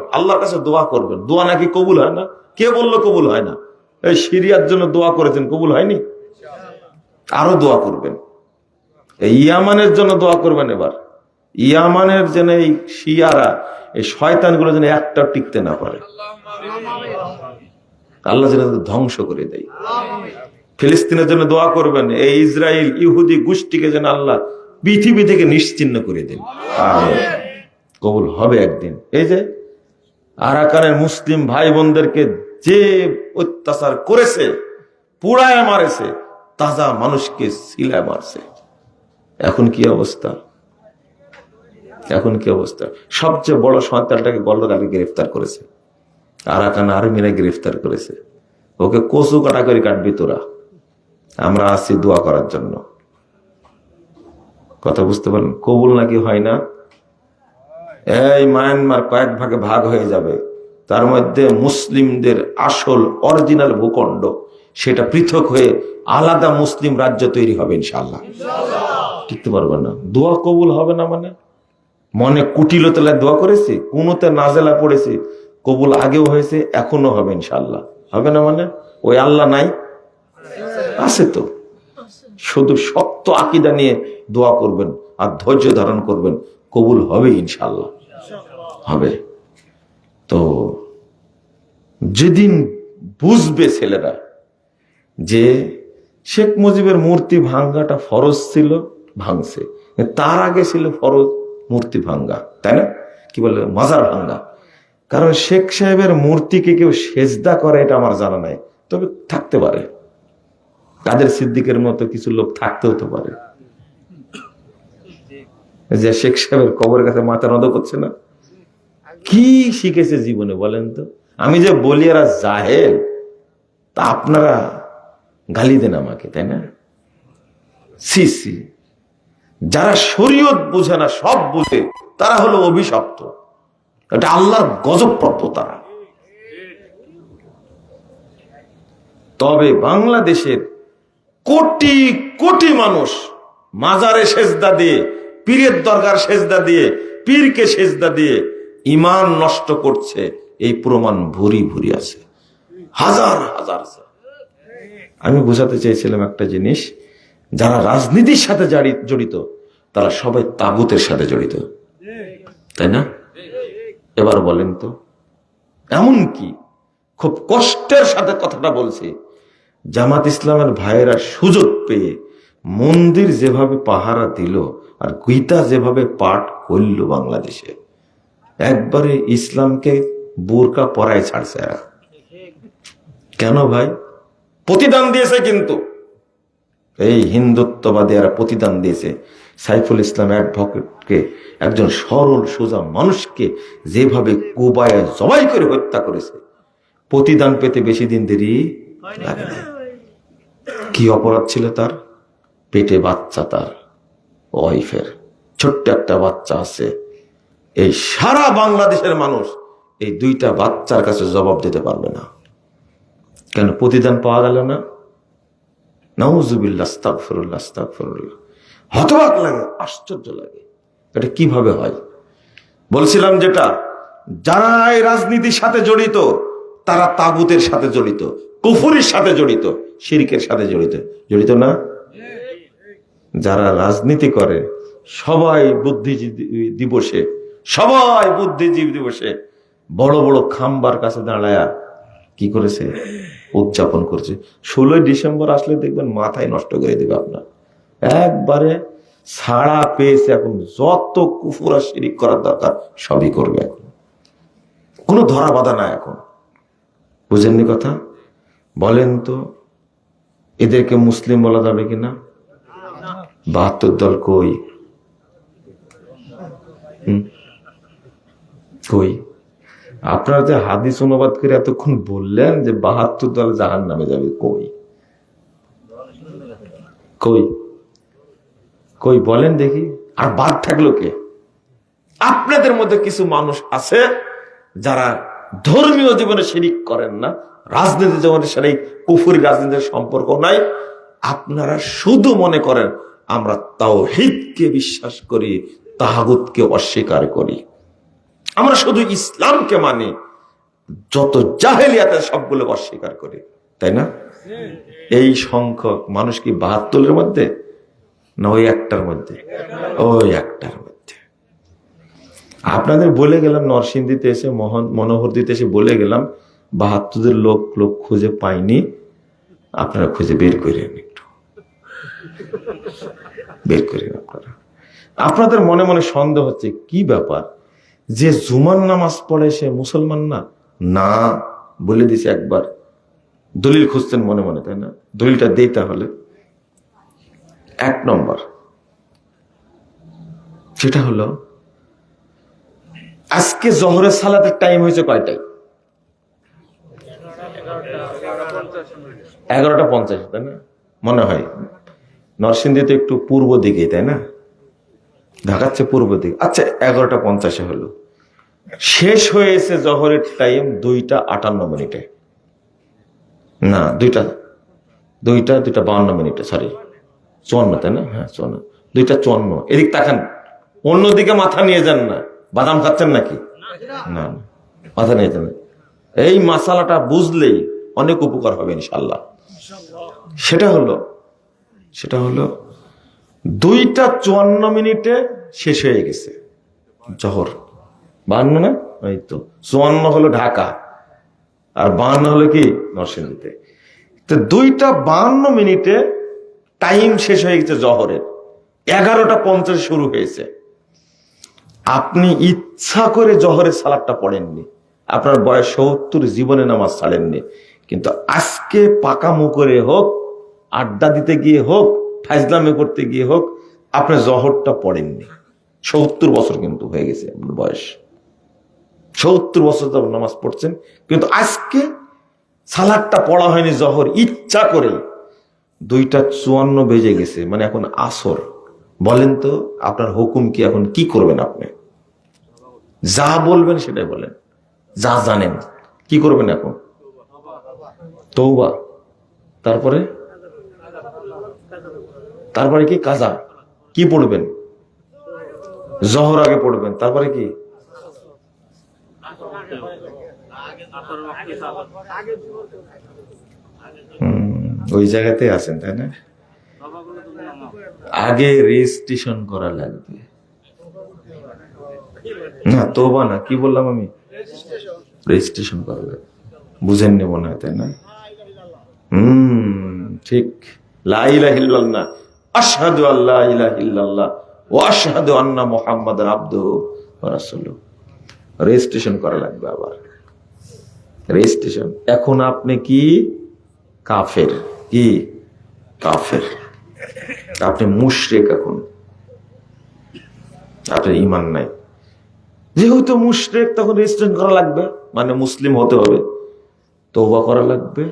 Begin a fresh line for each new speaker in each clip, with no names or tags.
আল্লাহর কাছে দোয়া করবেন। দোয়া নাকি কবুল হয় না? কে বলল কবুল হয় না? এই সিরিয়ার জন্য দোয়া করেছেন, কবুল হয়নি? আরও দোয়া করবেন। ইয়ামানের জন্য দোয়া করবেন এবার। ইয়ামানের যেন এই শিয়ারা, এই শয়তানগুলো যেন একটা টিকতে না পারে। আল্লাহ যেন ধ্বংস করে দেয়। ফিলিস্তিনের জন্য দোয়া করবেন, এই ইসরায়েল ইহুদি গোষ্ঠীকে যেন আল্লাহ পৃথিবী থেকে নিশ্চিন্ন করে দেন। কবুল হবে একদিন। এই যে আরাকানের মুসলিম ভাই বোনদেরকে যে অত্যাচার করেছে, পুড়ায় মারেছে, তাজা মানুষকে সিলায় মারছে। এখন কি অবস্থা? এখন কি অবস্থা? সবচেয়ে বড় সন্তানটাকে আগে গ্রেফতার করেছে। আরাকান আর্মিরা গ্রেফতার করেছে। ওকে কচু কাটা করে কাটবি তোরা। আমরা আসছি দোয়া করার জন্য। কথা বুঝতে পারেন কবুল নাকি হয় না? এই মায়ানমার কয়েক ভাগে ভাগ হয়ে যাবে। তার মধ্যে মুসলিমদের আসল অরিজিনাল ভূখণ্ড, সেটা পৃথক হয়ে আলাদা মুসলিম রাজ্য তৈরি হবে ইনশাল্লাহ টিকতে পারবে না। দোয়া কবুল হবে না মানে? মনে কুটিলতলায় দোয়া করেছি, কোনোতে নাজেলা পড়েছি, কবুল আগেও হয়েছে এখনও হবে ইনশাল্লাহ হবে না মানে? ওই আল্লাহ নাই? আছে তো। শুধু শক্ত আকিদা নিয়ে দোয়া করবেন আর ধৈর্য ধারণ করবেন, কবুল হবে ইনশাল্লাহ হবে। তো যেদিন বুঝবে ছেলেরা যে শেখ মুজিবের মূর্তি ভাঙ্গাটা ফরজ ছিল, ভাঙছে। তার আগে ছিল ফরজ মূর্তি ভাঙ্গা, তাই না? কি বলে? মাজার ভাঙ্গা। কারণ শেখ সাহেবের মূর্তিকে কেউ সেজদা করে, এটা আমার জানা নাই। তবে থাকতে পারে। কাদের সিদ্দিকের মতো কিছু লোক থাকতে হতে পারে। যে শেখ সাহেবের কবরের কাছে মাথা নত করছে না। কি শিখেছে জীবনে বলেন তো? আমি যে বলি এরা জাহেল, তা আপনারা গালি দেন আমাকে, তাই না? C C. যারা শরীয়ত বুঝে না, সব বুঝে, তারা হলো অভিশপ্ত। এটা আল্লাহর গজবপ্রাপ্ত তারা। তবে বাংলাদেশের কোটি কোটি মানুষ মাজারে সেজদা দিয়ে, পীরের দরকার সেজদা দিয়ে, পীরকে সেজদা দিয়ে ইমান নষ্ট করছে, এই প্রমাণ ভুরি ভুরি আছে। হাজার হাজার আমি বোঝাতে চাইছিলাম একটা জিনিস, যারা রাজনীতির সাথে জড়িত, তারা সবাই তাগুতের সাথে জড়িত। তাই না? এবার বলেন তো, এমন কি? খুব কষ্টের সাথে কথাটা বলছি। জামাত ইসলামের ভাইয়েরা সুযোগ পেয়ে মন্দির যেভাবে পাহারা দিল, আর গীতা যেভাবে পাঠ করল বাংলাদেশে একবারে ইসলামকে বোরকা পরায় ছাড়ছে কেন ভাই? প্রতিদান দিয়েছে কিন্তু। এই হিন্দুত্ববাদী এরা প্রতিদান দিয়েছে। সাইফুল ইসলাম অ্যাডভোকেটকে, একজন সরল, সোজা মানুষকে যেভাবে কুবায় জবাই করে হত্যা করেছে, প্রতিদান পেতে বেশি দিন দেরি কি অপরাধ ছিল তার? পেটে বাচ্চা তার, ওয়াইফের। ছোট্ট একটা বাচ্চা আছে এই সারা বাংলাদেশের মানুষ এই দুইটা বাচ্চার কাছে জবাব দিতে পারবে না। কেন প্রতিদান পাওয়া গেল না? নাউজুবিল্লাহ, আস্তাগফিরুল্লাহ আস্তাগফিরুল্লাহ। হতবাক লাগে, আশ্চর্য লাগে। এটা কীভাবে হয়? বলছিলাম যেটা যারা এই রাজনীতির সাথে জড়িত, তারা তাগুতের সাথে জড়িত, কুফুরির সাথে জড়িত, শিরিকের সাথে জড়িত। জড়িত না? যারা রাজনীতি করে, সবাই বুদ্ধিজীবী দিবসে সবাই বুদ্ধিজীবী দিবসে বড় বড় খাম্বার কাছে দাঁড়ায়া কি করেছে? উদযাপন করছে। ষোলোই ডিসেম্বর আসলে দেখবেন মাথায় নষ্ট করে দেবে আপনার। একবারে ছাড়া পেয়েছে এখন। যত কুফুরা শিরিক করার দরকার সবই করবে এখন। কোনো ধরা বাধা না এখন। বুঝেননি কথা? বলেন তো, এদেরকে মুসলিম বলা যাবে কিনা? বাহাত্তর দল কই? হুম? কই? আপনারা যে হাদিস অনুবাদ করে এতক্ষণ বললেন যে বাহাত্তর দল জাহান নামে যাবে, কই? কই? কই, বলেন দেখি। আর বাদ থাকল কে? আপনাদের মধ্যে কিছু মানুষ আছে যারা ধর্মীয় জীবনে শিরিক করেন না রাজনীতি জীবনের সাথে কুফুরি রাজনীতির সম্পর্ক নাই। আপনারা শুধু মনে করেন, আমরা তাও হিতকে বিশ্বাস করি, তাহাগুতকে অস্বীকার করি। আমরা শুধু ইসলামকে মানি। যত জাহেলিয়াতের সবগুলো অস্বীকার করি, তাই না? এই সংখ্যক মানুষ কি বাহাত্তরের মধ্যে? না ওই একটার মধ্যে? ওই একটার মধ্যে। আপনাদের বলে গেলাম, নরসিংদীতে এসে মোহন মনোহরদিতে এসে বলে গেলাম, বাহাত্তরের লোক লোক খুঁজে পাইনি আপনারা খুঁজে বের করেন একটু। বের করেন আপনারা। আপনাদের মনে মনে সন্দেহ হচ্ছে, কি ব্যাপার? যে জুমার নামাজ পড়ে সে মুসলমান না? না, বলে দিছে একবার। দলিল খুঁজতেন মনে মনে, তাই না? দলিলটা দেই তাহলে। এক নম্বর। সেটা হলো, আজকে জহরের সালাতের টাইম হয়েছে কয়টায়? এগারোটা পঞ্চাশ, তাই না? মনে হয়। নরসিংদী তো একটু পূর্ব দিকে তাই না? ঢাকাচ্ছে পূর্ব দিকে। আচ্ছা এগারোটা পঞ্চাশে হলো। শেষ হয়েছে জহরের টাইম দুইটা আটান্ন মিনিটে। না, দুইটা দুইটা দুইটা বাউন্ন মিনিটে সরি চুয়ান্ন, তাই না? হ্যাঁ চুয়ান্ন। দুইটা চুয়ান্ন। এদিক তাকান। অন্যদিকে মাথা নিয়ে যান না। বাদাম খাচ্ছেন নাকি? না না। মাথা নিয়ে যান। এই মশালাটা বুঝলেই অনেক উপকার হবে ইনশাল্লাহ সেটা হলো সেটা হলো দুইটা চুয়ান্ন মিনিটে শেষ হয়ে গেছে। জহর। বান্ন না? এই তো। চুয়ান্ন হলো ঢাকা। আর বান্ন হলো কি? নরসিংদীতে। তো দুইটা বান্ন মিনিটে টাইম শেষ হয়ে গেছে জহরের। এগারোটা পঞ্চাশ শুরু হয়েছে। আপনি ইচ্ছা করে জহরের সালাদটা পড়েননি। আপনার বয়স সত্তর, জীবনে নামাজ ছাড়েননি। কিন্তু আজকে পাকামু করে হোক, আড্ডা দিতে গিয়ে হোক ফাইজলামে করতে গিয়ে হোক আপনি জহরটা পড়েননি। সত্তর বছর কিন্তু হয়ে গেছে আপনার বয়স। সত্তর বছর তো নামাজ পড়ছেন, কিন্তু আজকে সালাদটা পড়া হয়নি জহর, ইচ্ছা করে দুইটা চুয়ান্ন বেজে গেছে মানে এখন আসর। বলেন তো, আপনার হুকুম কি এখন কি করবেন আপনি? যা বলবেন সেটাই বলেন। যা জানেন, কি করবেন এখন? তৌবা তারপরে? তারপরে কি? কাজা। কি পড়বেন? জহর আগে পড়বেন। তারপরে কি? ওই জায়গাতে আছেন, তাই না? আগে রেজিস্ট্রেশন করা লাগবে। না, তোবা না, কি বললাম আমি? রেজিস্ট্রেশন করা লাগবে। বুঝেননি মনে হয়, তাই না? হম, ঠিক। লাইলাহিল্লাহ আশহাদু আল্লাহ ইলাহিল্লাহ ও আশহাদু আন্না মোহাম্মদ আব্দুহু ওয়া রাসূলুহু। রেজিস্ট্রেশন করা লাগবে আবার। রেজিস্ট্রেশন এখন আপনি কি? কাফের। কি? কাফের। আপনি মুশরেক এখন। আপনার ইমান নাই। যেহেতু মুশরেক, তখন রেজিস্ট্রেশন করা লাগবে। মানে মুসলিম হতে হবে। তৌবা করা লাগবে।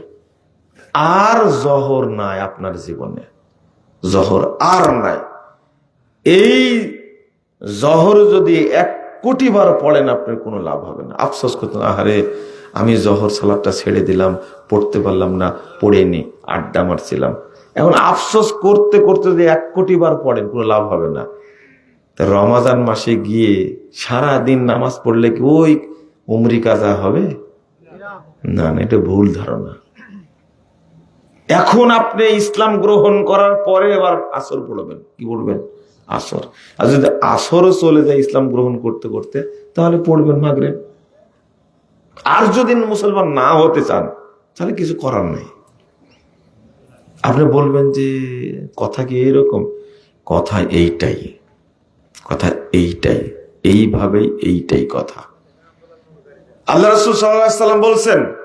আর জহর নাই আপনার জীবনে। জহর আর নাই। এই জহর যদি এক কোটি বার পড়েন, আপনার কোনো লাভ হবে না। আফসোস করতেন, আহারে, আমি জহর সালাদটা ছেড়ে দিলাম, পড়তে পারলাম না পড়েনি আড্ডা মারছিলাম। এখন আফসোস করতে করতে যদি এক কোটি বার পড়েন, কোনো লাভ হবে না। তা রমাজান মাসে গিয়ে সারা দিন নামাজ পড়লে কি ওই উমরি কাজা হবে? না না, এটা ভুল ধারণা। এখন আপনি ইসলাম গ্রহণ করার পরে এবার আসর পড়বেন। কি পড়বেন? আসর। আর যদি আসরও চলে যায় ইসলাম গ্রহণ করতে করতে, তাহলে পড়বেন মাগরে আর যদি মুসলমান না হতে চান, তাহলে কিছু করার নেই। আপনি বলবেন যে, কথা কি এরকম? কথা এইটাই। কথা এইটাই। এইভাবেই এইটাই কথা। আল্লাহ রসুল সাল্লাম বলছেন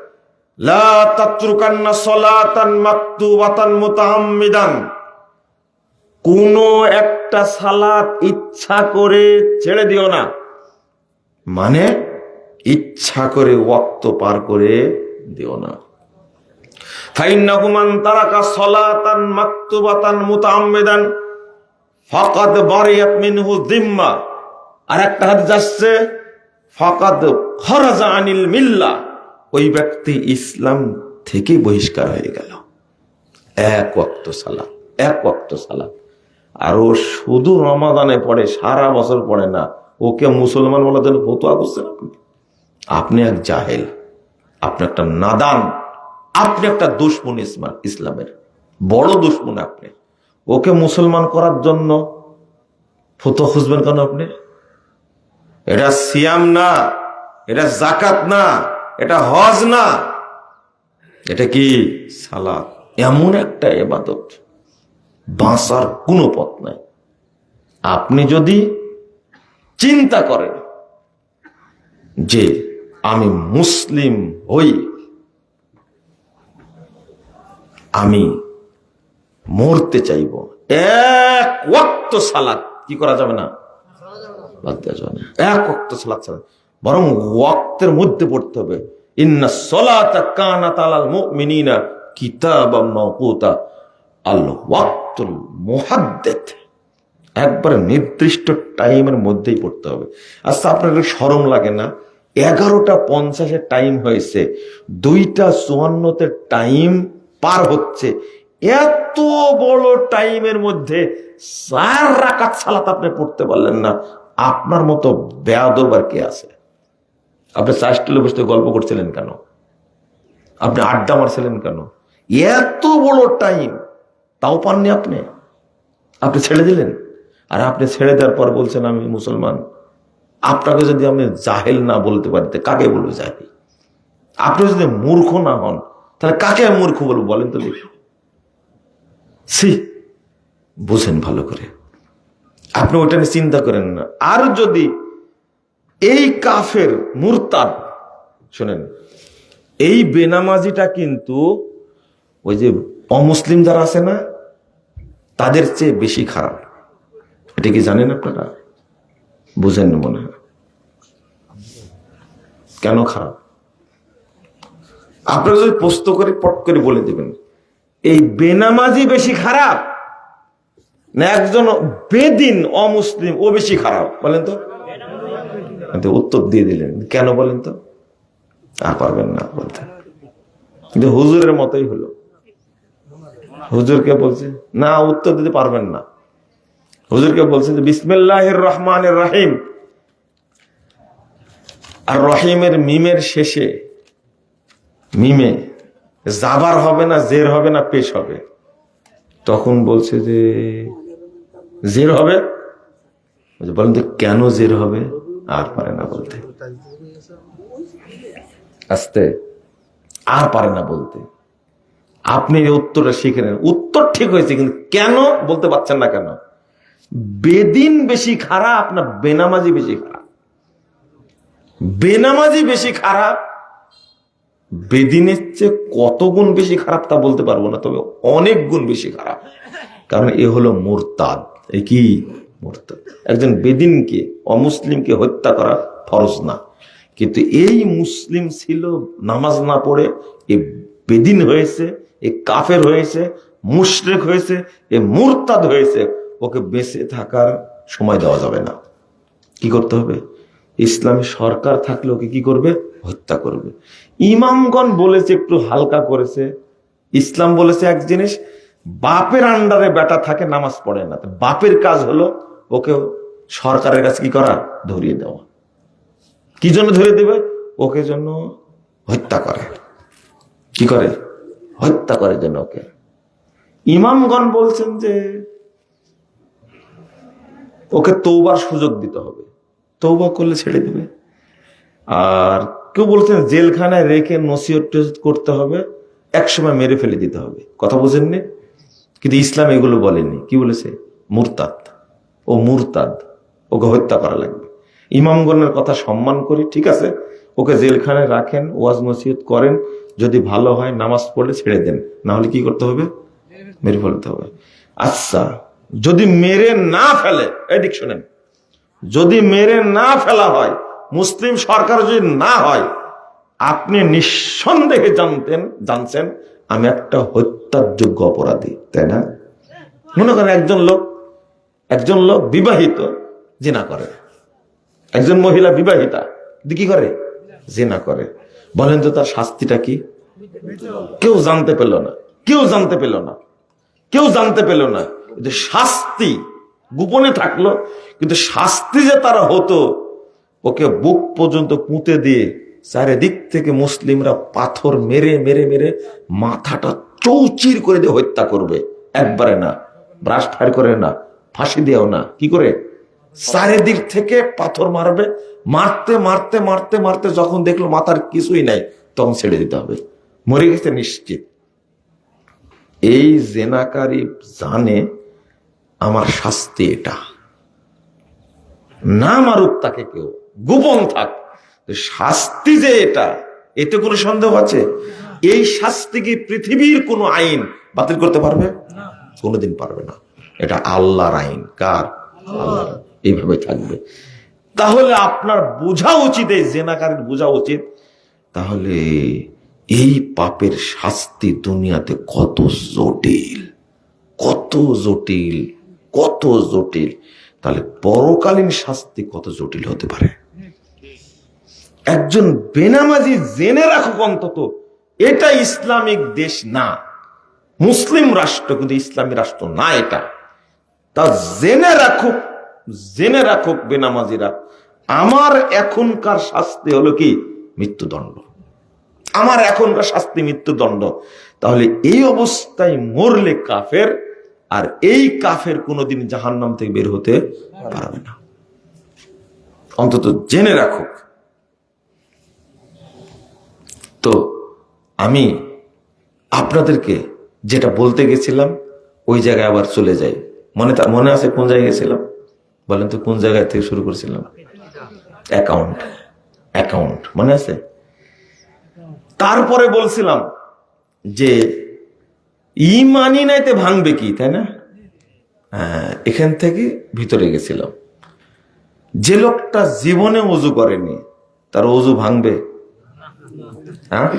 কোন একটা সালাত ইচ্ছা করে ছেড়ে দিও না। মানে ইচ্ছা করে ওয়াক্ত পার করে দিও না। ফাইন্নাহু মান তারাকা সলাতান মাকতুবাতান মুতাআম্মিদান। ফাকাদ বারিয়াত মিনহু যিম্মা। আর একটা হাদিস আসছে, ফাকাদ খরাজা আনিল মিল্লা। ওই ব্যক্তি ইসলাম থেকে বহিষ্কার হয়ে গেল। এক ওয়াক্ত সালাত, এক ওয়াক্ত সালাত। আর ও শুধু রমাদানে পড়ে, সারা বছর পড়ে না, ওকে মুসলমান বলার জন্য ফতুয়া করছেন আপনি? আপনি এক জাহেল, আপনি একটা নাদান, আপনি একটা দুশ্মন ইসলাম, ইসলামের, বড় দুশ্মন আপনি। ওকে মুসলমান করার জন্য ফতো খুঁজবেন কেন আপনি? এটা সিয়াম না, এটা জাকাত না। এটা হজ না। এটা কি? সালাত। এমন একটা এবাদত বাঁচার কোনো পথ নাই। আপনি যদি চিন্তা করেন যে আমি মুসলিম হই, আমি মরতে চাইব, এক ওয়াক্ত সালাত কি করা যাবে না। এক ওয়াক্ত সালাত ছাড়া। বরং ওয়াক্তের মধ্যে পড়তে হবে। ইন্না সলাতা কানাত আলাল মুমিনিনা কিতাবাম মাওকুতা। আল ওয়াক্তুল মুহাদ্দাদ। একবারে নির্দিষ্ট টাইমের মধ্যেই পড়তে হবে। আচ্ছা আপনার সরম লাগে না? এগারোটা পঞ্চাশের টাইম হয়েছে। দুইটা চুয়ান্নতে টাইম পার হচ্ছে। এত বড় টাইমের মধ্যে চার রাকাত সালাত আপনি পড়তে পারলেন না। আপনার মতো বেয়াদব আর কে আছে? আপনি চাষটুলে বসতে গল্প করছিলেন কেন? আপনি আড্ডা মারছিলেন কেন? এত বড় টাইম তাও পাননি আপনি? আপনি ছেড়ে দিলেন? আর আপনি ছেড়ে দেওয়ার পর বলছেন, আমি মুসলমান। আপনাকে যদি আমি জাহেল না বলতে পারিতে কাকে বলব জাহেল? আপনি যদি মূর্খ না হন, তাহলে কাকে আমি মূর্খ বলব বলেন তো দেখি। সি বুঝেন ভালো করে। আপনি ওটা নিয়ে চিন্তা করেন না। আর যদি এই কাফের মুরতাদ। শোনেন, এই বেনামাজিটা কিন্তু ওই যে অমুসলিম যারা আছে না, তাদের চেয়ে বেশি খারাপ। এটা কি জানেন আপনারা? বুঝেন মনে হয়। কেন খারাপ? আপনারা যদি প্রস্ত করে পট করে বলে দেবেন, এই বেনামাজি বেশি খারাপ না একজন বেদিন অমুসলিম ও বেশি খারাপ, বলেন তো। কিন্তু উত্তর দিয়ে দিলেন। কেন বলেন তো? আর পারবেন না বলতে। কিন্তু হুজুরের মতোই হলো। হুজুরকে বলছে না উত্তর দিতে পারবেন না। হুজুরকে বলছেন যে বিসমিল্লাহির রহমানের রাহিম। আর রহিমের মিমের শেষে মিমে জাবার হবে না জের হবে না পেশ হবে। তখন বলছে যে জের হবে? বলছে, বলেন তো কেন জের হবে? আর পারে না বলতে। আস্তে, আর পারে না বলতে। আপনি এই উত্তরটা শিখে নেন। উত্তর ঠিক হয়েছে, কিন্তু কেন বলতে পারছেন না কেন? বেদিন বেশি খারাপ না বেনামাজি বেশি খারাপ? বেনামাজি বেশি খারাপ, বেদিনের চেয়ে কত গুণ বেশি খারাপ তা বলতে পারব না, তবে অনেক গুণ বেশি খারাপ। কারণ এ হলো মোরতাদ। এ কি? মোরতাদ। একজন বেদিনকে অমুসলিমকে হত্যা করা ফরজ না। কিন্তু এই মুসলিম ছিল, নামাজ না পড়ে, এ বেদিন হয়েছে, এ কাফের হয়েছে, মুশরেক হয়েছে, এ মুরতাদ হয়েছে, ওকে বেঁচে থাকার সময় দেওয়া যাবে না। কি করতে হবে? ইসলামী সরকার থাকলে ওকে কি করবে? হত্যা করবে। ইমামগণ বলেছে, একটু হালকা করেছে। ইসলাম বলেছে এক জিনিস, বাপের আন্ডারে বেটা থাকে, নামাজ পড়ে না। বাপের কাজ হলো, ওকে সরকারের কাছে কি করা? ধরিয়ে দেওয়া। কি জন্য ধরে দেবে? ওকে জন্য হত্যা করে। কি করে? হত্যা করে জন্য ওকে। ইমামগণ বলছেন যে ওকে তৌবার সুযোগ দিতে হবে। তৌবা করলে ছেড়ে দিবে। আর কেউ বলছেন জেলখানায় রেখে নসিহত করতে হবে, একসময় মেরে ফেলে দিতে হবে। কথা বোঝেননি? কিন্তু ইসলাম এগুলো বলেনি কি বলেছে? মুরতাদ। ও মুরতাদ। ওকে হত্যা করা লাগবে। ইমামগণের কথা সম্মান করি, ঠিক আছে? ওকে জেলখানে রাখেন, ওয়াজ নসিহত করেন, যদি ভালো হয় নামাজ পড়লে ছেড়ে দেন। না হলে কি করতে হবে? মেরে ফেলতে হবে। আচ্ছা যদি মেরে না ফেলে এদিক শোনেন, যদি মেরে না ফেলা হয়, মুসলিম সরকার যদি না হয়, আপনি নিঃসন্দেহে জানতেন, জানছেন, আমি একটা হত্যার যোগ্য অপরাধী, তাই না? মনে করেন একজন লোক একজন লোক বিবাহিত জিনা করে। একজন মহিলা বিবাহিতা কি করে? জেনা করে। বলেন তো তার শাস্তিটা কি? কেউ জানতে পেল না। কেউ জানতে পেল না। কেউ জানতে পেল না। কিন্তু শাস্তি গোপনে থাকল, কিন্তু শাস্তি যে তারা হতো, ওকে বুক পর্যন্ত পুঁতে দিয়ে চারিদিক থেকে মুসলিমরা পাথর মেরে মেরে মেরে মাথাটা চৌচির করে দিয়ে হত্যা করবে। একবারে না। ব্রাশ ফায়ার করে না। ফাঁসি দিয়েও না। কি করে? চারিদিক থেকে পাথর মারবে। মারতে মারতে মারতে মারতে যখন দেখল মাথার কিছুই নাই তখন ছেড়ে দিতে হবে। মরে গেছে নিশ্চিত। এই জেনাকারী জানে আমার শাস্তি এটা। না মারুক তাকে কেউ গোপন থাক। শাস্তি যে এটা এতে কোনো সন্দেহ আছে? এই শাস্তি কি পৃথিবীর কোনো আইন বাতিল করতে পারবে? কোনোদিন পারবে না। এটা আল্লাহর আইন। কার? আল্লাহর। এইভাবে থাকবে। তাহলে আপনার বোঝা উচিত, এই জেনাকারীর বোঝা উচিত, তাহলে এই পাপের শাস্তি দুনিয়াতে কত জটিল কত জটিল কত জটিল। তাহলে পরকালীন শাস্তি কত জটিল হতে পারে? একজন বেনামাজি জেনে রাখুক অন্তত, এটা ইসলামিক দেশ না, মুসলিম রাষ্ট্র কিন্তু ইসলামী রাষ্ট্র না এটা। তা জেনে রাখুক জেনে রাখুক বেনামাজিরা, আমার এখনকার শাস্তি হলো কি? মৃত্যুদণ্ড। আমার এখনকার শাস্তি মৃত্যুদণ্ড। তাহলে এই অবস্থায় মরলে কাফের, আর এই কাফের কোনোদিন জাহান্নাম থেকে বের হতে পারবে না। অন্তত জেনে রাখুক। তো আমি আপনাদেরকে যেটা বলতে গেছিলাম, ওই জায়গায় আবার চলে যাই। মনে মনে আছে কোন জায়গায় গেছিলাম? বলেন তো কোন জায়গায় থেকে শুরু করেছিলাম? অ্যাকাউন্ট অ্যাকাউন্ট মনে আছে? তারপরে বলছিলাম যে ইমানি নাইতে ভাঙবে কি তাই না? হ্যাঁ, এখান থেকে ভিতরে গেছিলাম। যে লোকটা জীবনে উজু করেনি তার উজু ভাঙবে? হ্যাঁ।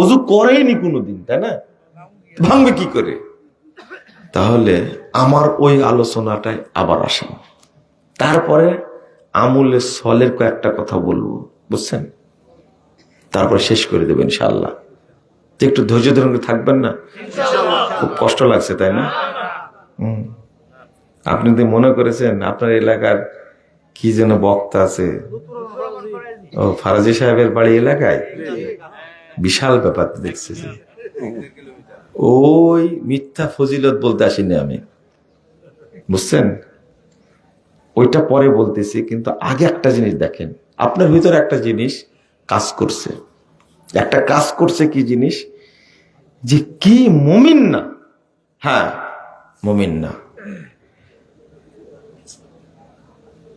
অজু করেইনি কোনোদিন তাই না? ভাঙবে কি করে? তাহলে আমার ওই আলোচনাটাই আবার আসেন তারপরে আমুলের সলের কয়েকটা কথা বলব বুঝছেন? তারপরে শেষ করে দেবেন ইনশাল্লাহ একটু ধৈর্য ধরুন থাকবেন না? খুব কষ্ট লাগছে তাই না? হুম। আপনি তো মনে করেছেন আপনার এলাকার কি যেন বক্তা আছে? ও ফারাজি সাহেবের বাড়ি এলাকায়? বিশাল ব্যাপার দেখছি। যে। ওই মিথ্যা ফজিলত বলতে আসিনি আমি। বুঝছেন? ওইটা পরে বলতেছি, কিন্তু আগে একটা জিনিস দেখেন। আপনার ভিতরে একটা জিনিস কাজ করছে। একটা কাজ করছে কি জিনিস? যে কি মুমিন না। হ্যাঁ মুমিন না।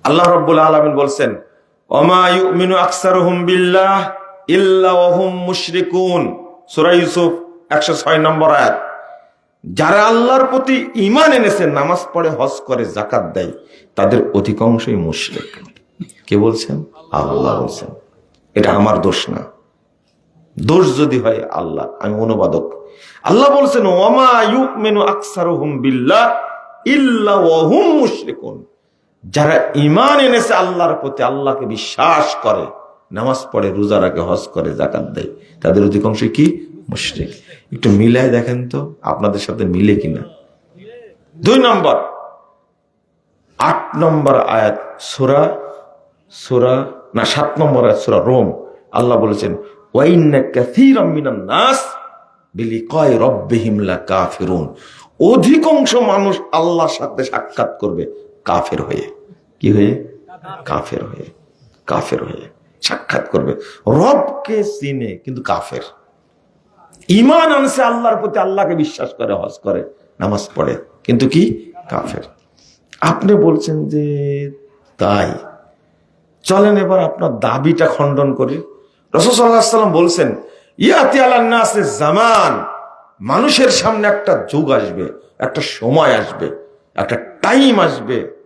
আল্লাহ রব্বুল আলমিন বলছেন, ওমা ইউমিনু আকসারুহুম বিল্লাহ ইল্লা ওহুম মুশরিকুন। সূরা ইউসুফ 106 নম্বর আয়াত, যারা আল্লাহর প্রতি ঈমান এনেছে, নামাজ পড়ে, হজ করে জাকাত দেয়, তাদের অধিকাংশই মুশরিক। কে বলছেন? আল্লাহ বলছেন। এটা আমার দোষ না। দোষ যদি হয় আল্লাহ, আমি অনুবাদক। আল্লাহ বলছেন ওমা ইউমিনু আকসারুহুম বিল্লাহ ইল্লা ওহুম মুশরিকুন। যারা ইমান এনেছে আল্লাহর প্রতি, আল্লাহকে বিশ্বাস করে, নামাজ পড়ে, রোজা রাখে, হজ করে জাকাত দেয়, তাদের অধিকাংশই কি? মুশরিক। একটু মিলায় দেখেন তো, আপনাদের সাথে মিলে কিনা। দুই নম্বর। আট নম্বর আয়াত সুরা সুরা, না, সাত নম্বর আয়াত সুরা রোম। আল্লাহ বলেছেন নাস বিলিকাই রব্বিহিম লাকাফিরুন। অধিকাংশ মানুষ আল্লাহর সাথে সাক্ষাৎ করবে কাফের হয়ে। কি হয়ে? কাফের হয়ে। কাফের হয়ে সাক্ষাৎ করবে। রবকে চিনে, কিন্তু কাফের। ইমান আনছে আল্লাহর প্রতি, আল্লাহকে বিশ্বাস করে, হজ করে, নামাজ পড়ে। কিন্তু কি? কাফের। আপনি বলছেন যে তাই। চলেন এবার আপনার দাবিটা খণ্ডন করি। রসদাল্লাম বলছেন, ইয়াতি আল্লাহ জামান। মানুষের সামনে একটা যুগ আসবে, একটা সময় আসবে, একটা টাইম আসবে।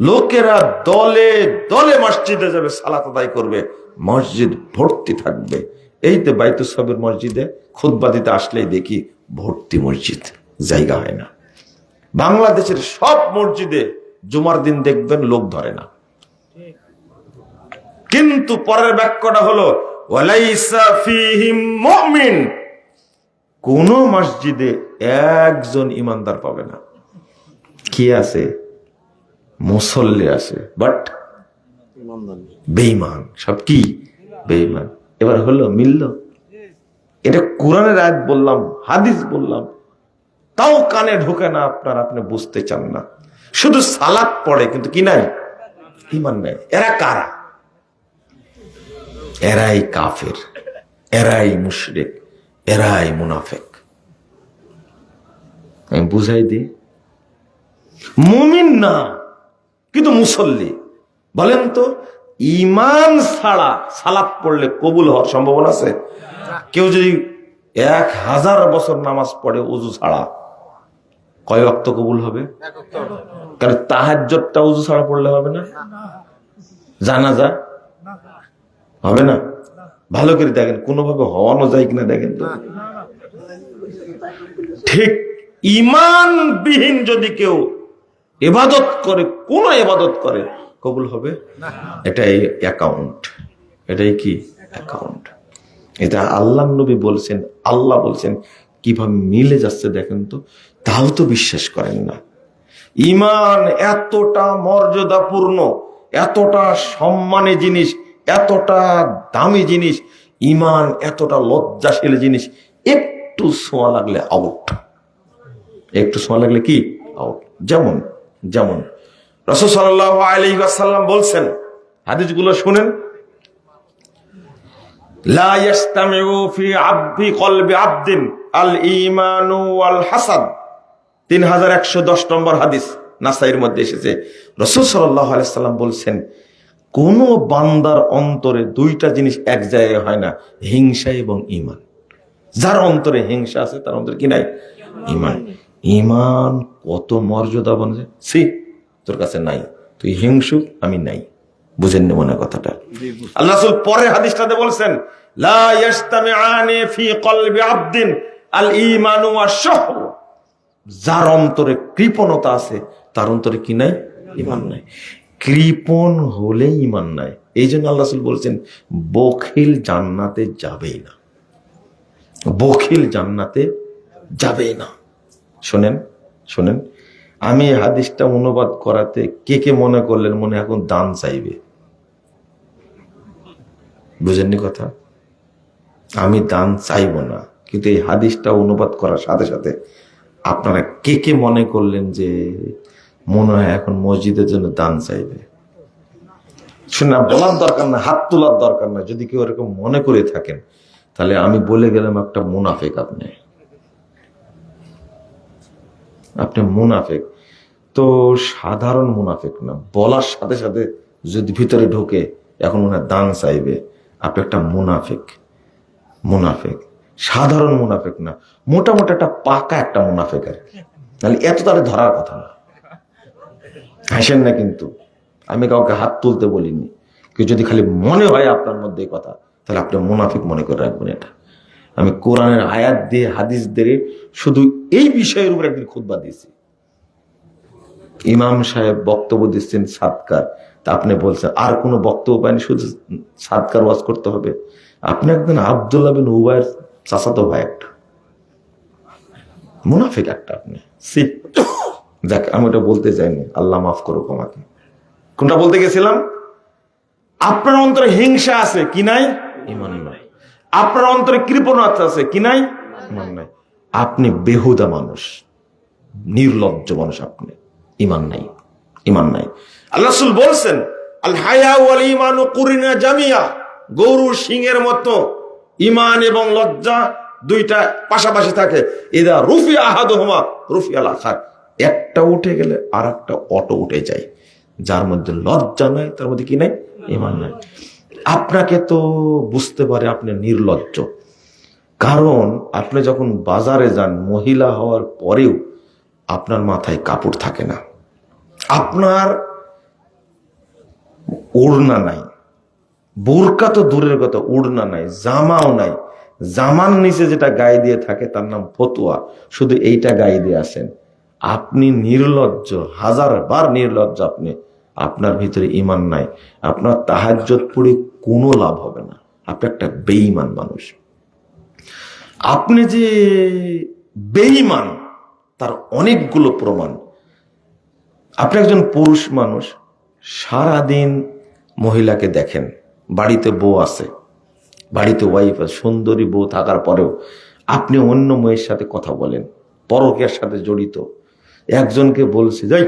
লোকেরা দলে দলে মসজিদে যাবে, সালাত আদায় করবে। মসজিদ ভর্তি থাকবে। এই তো বাইতুসবের মসজিদে দিতে আসলেই দেখি ভর্তি মসজিদ, জায়গা হয় না। বাংলাদেশের সব মসজিদে জুমার দিন দেখবেন লোক ধরে না। কিন্তু পরের বাক্যটা হলো কোন মসজিদে একজন ইমানদার পাবে না। কি আছে? মুসল্লি আছে। বাট বেঈমান, সব কি? বেঈমান। এবার হলো, মিলল? এটা কোরআনের আয়াত বললাম, হাদিস বললাম। তাও কানে ঢোকে না আপনার, আপনি বুঝতে চান না। শুধু সালাত পড়ে, কিন্তু কি নাই? ইমান নাই। এরা কারা? এরাই কাফের, এরাই মুশরিক, এরাই মুনাফেক। আমি বুঝাই দিই। মুমিন না, কিন্তু মুসল্লি। বলেন তো ইমান ছাড়া সালাত পড়লে কবুল হওয়ার সম্ভাবনা আছে? কেউ যদি এক হাজার বছর নামাজ পড়ে উজু ছাড়া, কয় অক্ত কবুল হবে? কারণ তাহাজ্জতটা উজু ছাড়া পড়লে হবে না? জানাজা? হবে না? ভালো করে দেখেন, কোনোভাবে হওয়ানো যায় কিনা দেখেন তো। ঠিক ইমানবিহীন যদি কেউ এবাদত করে, কোন এবাদত করে কবুল হবে? এটাই অ্যাকাউন্ট এটাই কি? অ্যাকাউন্ট এটা আল্লাহ নবী বলছেন আল্লাহ বলছেন কীভাবে মিলে যাচ্ছে দেখেন তো তাও তো বিশ্বাস করেন না। ইমান এতটা মর্যাদাপূর্ণ এতটা সম্মানী জিনিস এতটা দামি জিনিস ইমান এতটা লজ্জাশীল জিনিস একটু ছোঁয়া লাগলে আউট একটু সময় লাগলে কি? আউট যেমন যেমন। রসদ সাল্লাহ আলী আসাল্লাম বলছেন হাদিসগুলো শুনেন। লা ইয়াস্তামিউ ফি আবদি কলবি আবদিন আল ঈমানু ওয়াল হাসাদ 3110 নম্বর হাদিস নাসাইর মধ্যে এসেছে। রাসূল বলছেন কোন বান্দার অন্তরে দুইটা জিনিস এক জায়গায় হয় না হিংসা এবং ইমান যার অন্তরে হিংসা আছে তার অন্তরে কি নাই? ঈমান। ইমান কত মর্যাদা বনে সি তোর কাছে নাই। তুই হিংসুক আমি নাই। বুঝেন মনে কথাটা? আল্লাহ রাসূল পরে হাদিসটাতে বলছেন লা ইয়াজতামিআনি ফি কলবি আবদিন আল ঈমানু ওয়াশ-শাহওয়া যার অন্তরে কৃপণতা আছে তার অন্তরে কি নাই? ইমান নাই। কৃপণ হলে ইমান নাই। এই জন্য আল্লাহ রাসূল বলছেন বখিল জান্নাতে যাবেই না। বখিল জান্নাতে যাবেই না। শোনেন শোনেন। আমি এই হাদিসটা অনুবাদ করাতে কে কে মনে করলেন মনে এখন দান চাইবে? বুঝেননি কথা? আমি দান চাইব না, কিন্তু এই হাদিসটা অনুবাদ করার সাথে সাথে আপনারা কে কে মনে করলেন যে মনে হয় এখন মসজিদের জন্য দান চাইবে? শুনে বলার দরকার না, হাত তোলার দরকার না, যদি কেউ এরকম মনে করে থাকেন, তাহলে আমি বলে গেলাম একটা মুনাফেক আপনি। আপনি মুনাফেক। তো সাধারণ মুনাফেক না। বলার সাথে সাথে যদি ভিতরে ঢোকে, এখন মনে হয় দান চাইবে। আপনি একটা মুনাফেক মুনাফেক। সাধারণ মুনাফেক না। মোটামুটি একটা পাকা একটা মুনাফেক আর কি। এত তাহলে ধরার কথা না। হাসেন না কিন্তু। আমি কাউকে হাত তুলতে বলিনি। কেউ যদি খালি মনে হয় আপনার মধ্যে কথা, তাহলে আপনি মুনাফিক মনে করে রাখবেন এটা। আমি কোরআনের আয়াত দিয়ে, হাদিস দিয়ে শুধু এই বিষয়ের উপর একদিন খুদ্া দিয়েছি। ইমাম সাহেব বক্তব্য দিচ্ছেন সাতকার তা আপনি বলছেন আর কোনো বক্তব্য পাইনি শুধু সাতকার ওয়াজ করতে হবে। আপনি একদিন আবদুল্লাহ বিন উবায়ের চাচাতো ভাই একটা। মুনাফিক একটা আপনি। সি যাক আমি ওটা বলতে চাইনি আল্লাহ মাফ করুক আমাকে। কোনটা বলতে গেছিলাম? আপনার অন্তরে হিংসা আছে কি নাই? ইমান নাই। আপনার অন্তরে কৃপণতা আছে কি নাই। ইমান নাই। আপনি বেহুদা মানুষ। নির্লজ্জ মানুষ আপনি। ইমান নাই ইমান নাই। আল্লাহ বলছেন, আল হায়া ঈমানু কুরিনা জামিয়া। গরু সিংহের মতো ইমান এবং লজ্জা দুইটা পাশাপাশি থাকে। এদা রুফি আহাদুহুমা। রুফি আল আখার। একটা উঠে গেলে আর একটা অটো উঠে যায়। যার মধ্যে লজ্জা নাই, তার মধ্যে কি নাই? ইমান নাই। আপনাকে তো বুঝতে পারে আপনি নির্লজ্জ। কারণ আপনি যখন বাজারে যান, মহিলা হওয়ার পরেও আপনার মাথায় কাপড় থাকে না। আপনার ওড়না নাই। বোরকা তো দূরের কথা, ওড়না নাই, জামাও নাই। জামার নিচে যেটা গায়ে দিয়ে থাকে, তার নাম ফতুয়া। শুধু এইটা গায়ে দিয়ে আসেন। আপনি নির্লজ্জ হাজার বার নির্লজ্জ আপনি। আপনার ভিতরে ইমান নাই। আপনার তাহাজ্জত পড়ে কোনো লাভ হবে না। আপনি একটা বেঈমান মানুষ। আপনি যে বেঈমান তার অনেকগুলো প্রমাণ। আপনি একজন পুরুষ মানুষ, সারাদিন মহিলাকে দেখেন। বাড়িতে বউ আছে, বাড়িতে ওয়াইফ আছে, সুন্দরী বউ থাকার পরেও আপনি অন্য মেয়ের সাথে কথা বলেন পরকের সাথে জড়িত। একজনকে বলছে যাই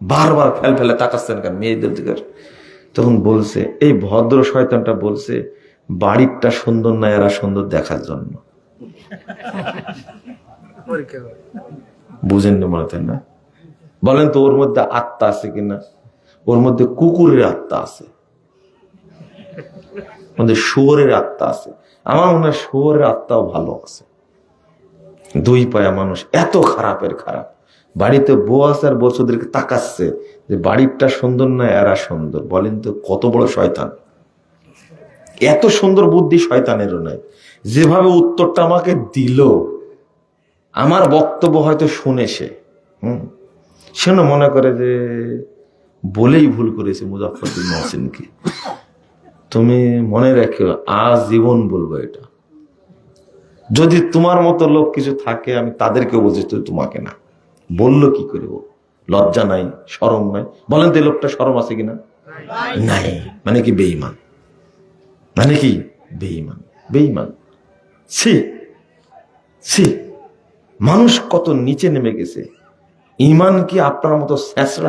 বারবার ফেল ফেলে তাকাচ্ছেন কেন মেয়েদের দিকে? তখন বলছে, এই ভদ্র শয়তানটা বলছে, বাড়িরটা সুন্দর না, এরা সুন্দর দেখার জন্য। বুঝেন না মনে না? বলেন তো ওর মধ্যে আত্মা আছে কিনা? ওর মধ্যে কুকুরের আত্মা আছে। মধ্যে শুয়োরের আত্মা আছে। আমার মনে হয় শুয়োরের আত্মাও ভালো আছে। দুই পায়া মানুষ এত খারাপের খারাপ। বাড়িতে বউ আছে আর বছরদেরকে তাকাচ্ছে যে বাড়িরটা সুন্দর না এরা সুন্দর? বলেন তো কত বড় শয়তান। এত সুন্দর বুদ্ধি শয়তানেরও নাই। যেভাবে উত্তরটা আমাকে দিল আমার বক্তব্য হয়তো শুনে সে হুম? সে মনে করে যে বলেই ভুল করেছে মুজাফরুদ্দিন মহসিনকে। তুমি মনে রেখো আজ জীবন বলব এটা। যদি তোমার মতো লোক কিছু থাকে আমি তাদেরকে বলছি তুই তোমাকে না। বলল কি করব লজ্জা নাই সরম নাই। বলেন তো লোকটা সরম আছে কিনা? নাই। মানে কি বেঈমান? মানে কি? বেঈমান। বেঈমান। ছি। ছি। মানুষ কত নিচে নেমে গেছে। ইমান কি আপনার মতো শেষরা?